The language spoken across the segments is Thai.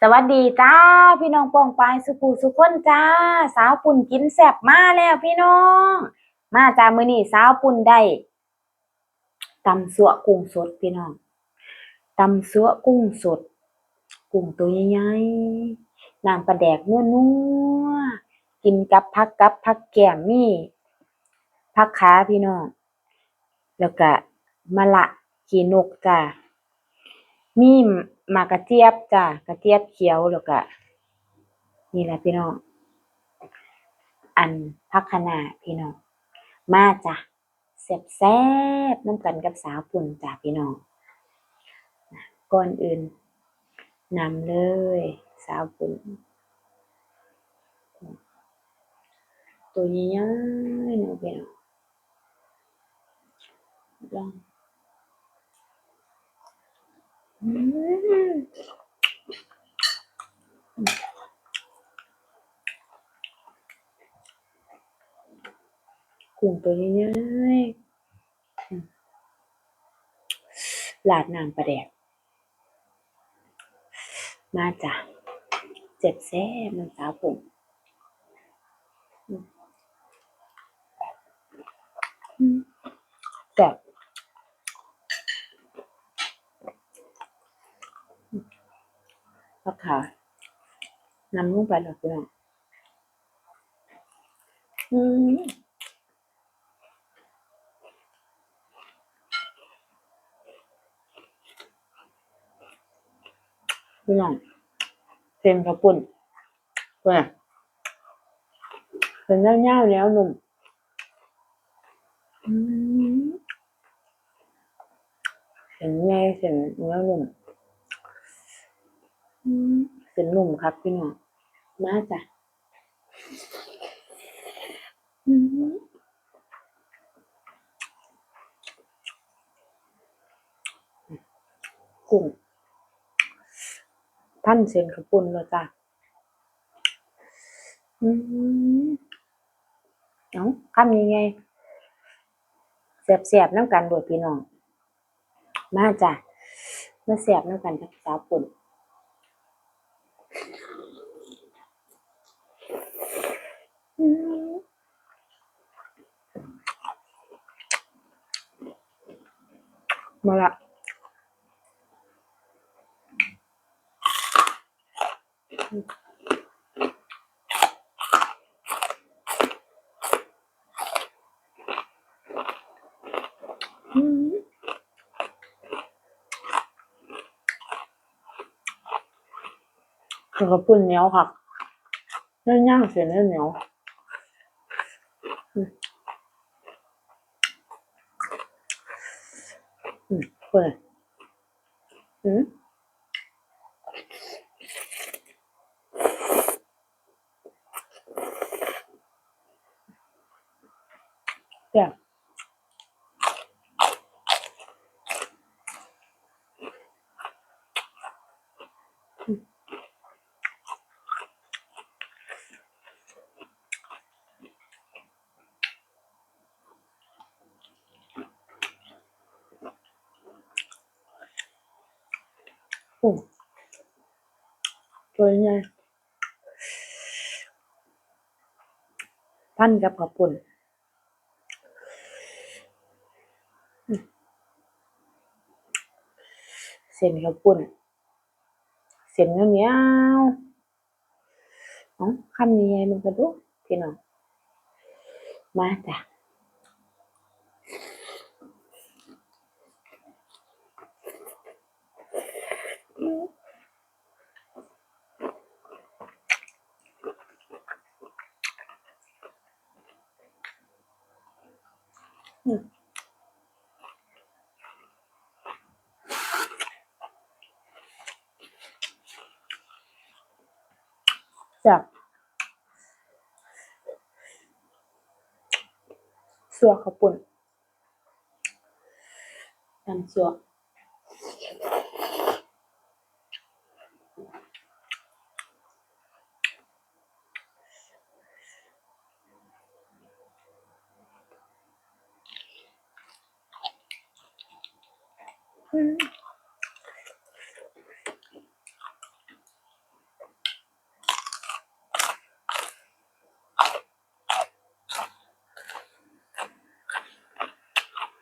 สวัสดีจ้า พี่น้องปองปายสุภูสุคนจ้า สาวปุ่นกินแซ่บมาแล้วพี่น้อง มาจ้ามือนี้สาวปุ่นได้ตำสัวกุ้งสดพี่น้องตำสัวกุ้งสด กุ้งตัวใหญ่ๆน้ำปลาแดกนัวๆกินกับผักกับผักแก้มมีผักขาพี่น้อง แล้วก็มะละขีนกจ้ามี หมากกระเจี๊ยบจ้ะกระเจี๊ยบเขียวแล้วก็นี่แหละพี่น้อง อันพักคะน้าพี่น้อง มาจ้ะแซ่บแซ่บน้ำกันกับสาวปุ่นจ้ะพี่น้องก่อนอื่นนำเลย สาวปุ่นตัวใหญ่ๆนะพี่น้องลอง อืม กุ้งตัวใหญ่ๆอืมลาดน้ำปลาแดก มาจ้ะเจ็บแซ่บน้ำสาวผมอืมอืมแซ่บ ผักขานำลงไปแล้วพี่น้องอืมพี่น้องเส้นข้าวปุ้นเพื่อนเป็นเน่าๆแล้วหนุ่มเส้นใหญ่เส้นเนื้อหนุ่ม เส้นนุ่มครับพี่น้องมาจ้ะอืมกุ้งท่านเส้นข้าวปุ้นแล้วจ้ะอืมเอ้าคำยังไงเสียบๆน้ำกันโดดพี่น้อง มาจ้ะมาเสียบน้ำกันกับสาวปุ่นอืม มาละอืมข้าวปุ้นเหนียวค่ะเนื้อย่างเส้นเหนียวอืม อืมเปิดอืมแซ่บกุ้งตั วใหญ่พันกับข้าวปุ้นเส้นข้าวปุ้นเส้นเหนียวๆเอ๋อคำยังไงมันกระดูกพี่น้องมาจ้ะ อืมจ้ะสัวข้าวปุ้นตำสัวอืม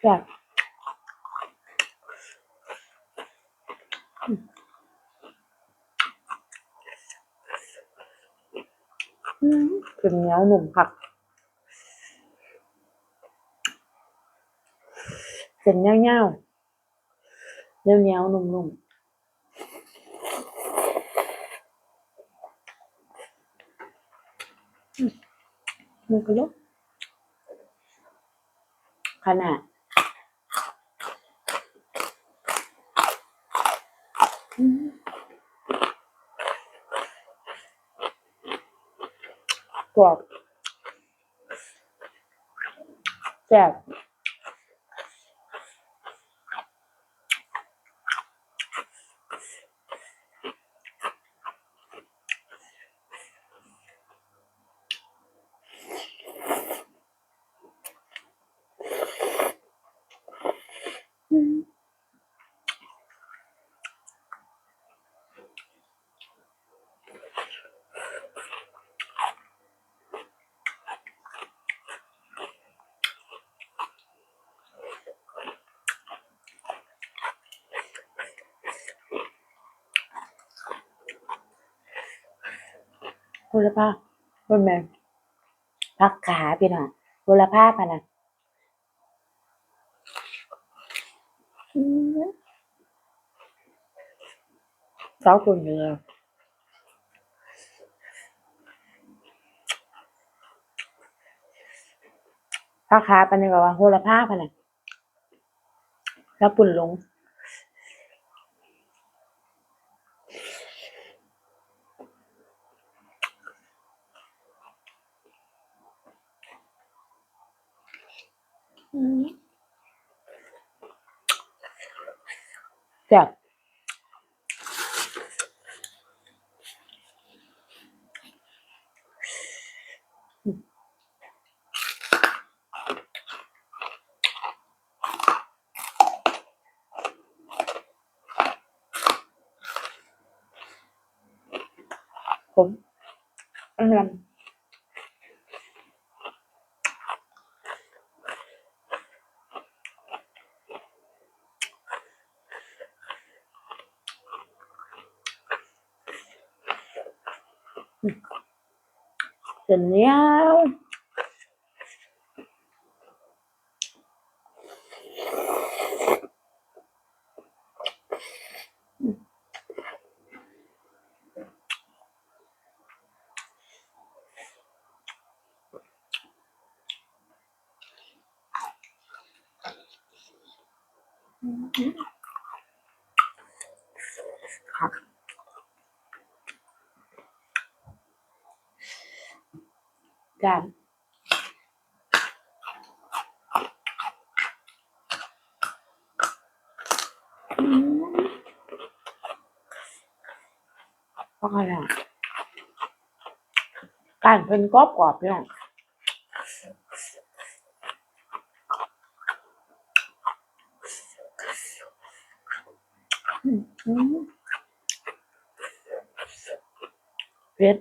แซ่บอืมเป็นเหนียหนุ่มผักเส้นเงี้ยวๆเหนียวๆนุ่มๆอืมมันก็ยกขนาด อืม คุณภาพคุณแม่พักขาพี่น้องคุณภาพพะนะอืมเจ้าคุณเนื้อพักขาไปานนี้ก็ว่าโหระพาพะนะแล้วปุ่นลง ซ่บอืมผมอันนั้น เส้นเหนียวครับ จานอืมเพราะอะไรอะการเพิ่นกรอบกรอบพี่น้องอืมอืมเผ็ด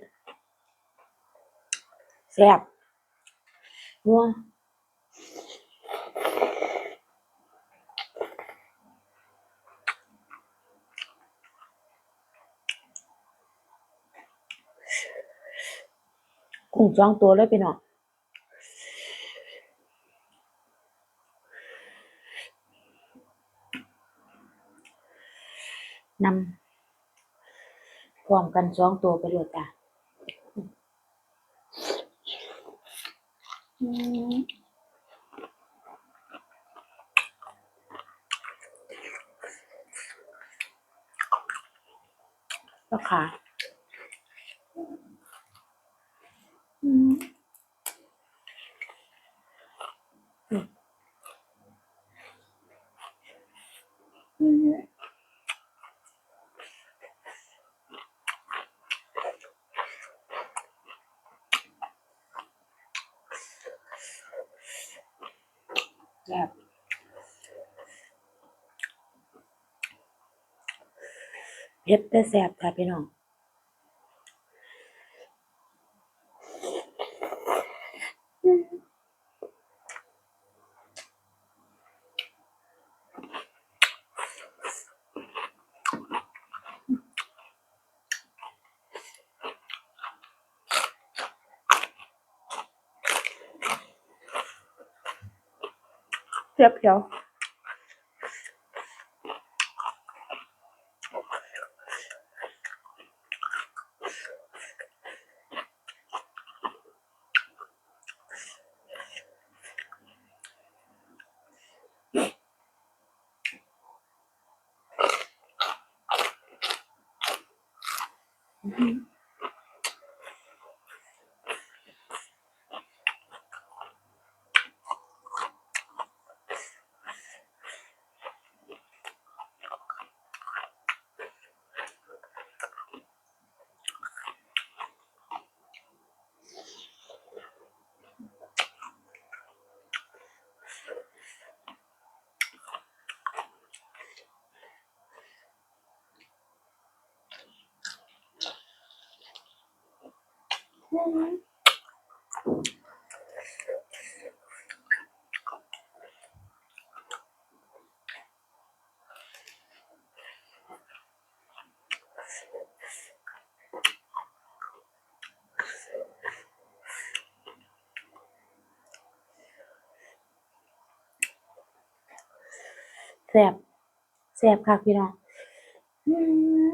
แซ่บนัวกุ้งสองตัวเลยพี่น้องนำพร้อมกันสองตัวไปเลยจ้ะอืม แล้วค่ะอืมอืมอืม แบบเผ็ดแต่แซ่บค่ะพี่น้อง เสี แซ่บแซ่บค่ะพี่น้องอื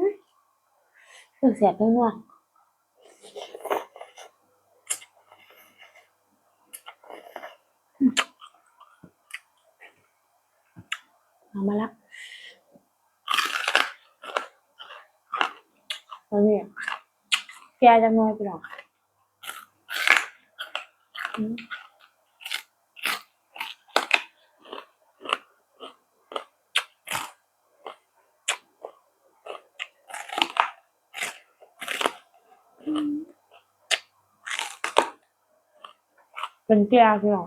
มเออแซ่บนัวเอามาละ ตอนนี้แกจะนอยพี่น้อเป็นแกพี่น้อ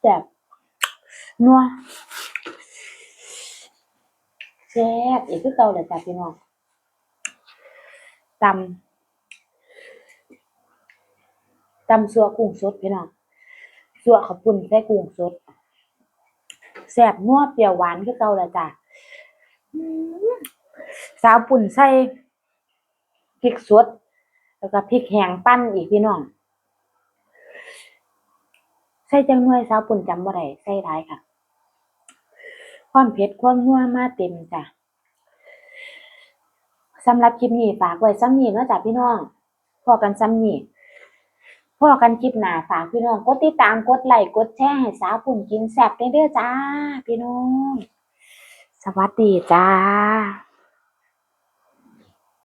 แซ่บ นัวแซ่บอีกคือเก่าเลยจ้ะพี่น้องตำตำซัวกุ้งสดพี่น้องซัวข้าวปุ้นใส่กุ้งสดแซ่บนัวเปรี้ยวหวานคือเก่าเลยจ้ะสาวปุ่นใส่พริกสดแล้วก็พริกแห้งปั้นอีกพี่น้องใส่จังหน่วยสาวปุ่นจำบ่ได้ใส่หลายค่ะ ความเผ็ดความนัวมาเต็มจ้ะสำหรับคลิปนี้ฝากไว้ซ้ำนี้เนาะจ้ะพี่น้องพอกันซ้ำนี้พอกันคลิปหน้าฝากพี่น้องกดติดตามกดไลค์กดแชร์ให้สาวปุ่นกินแซ่บเด้อจ้า พี่น้อง สวัสดีจ้า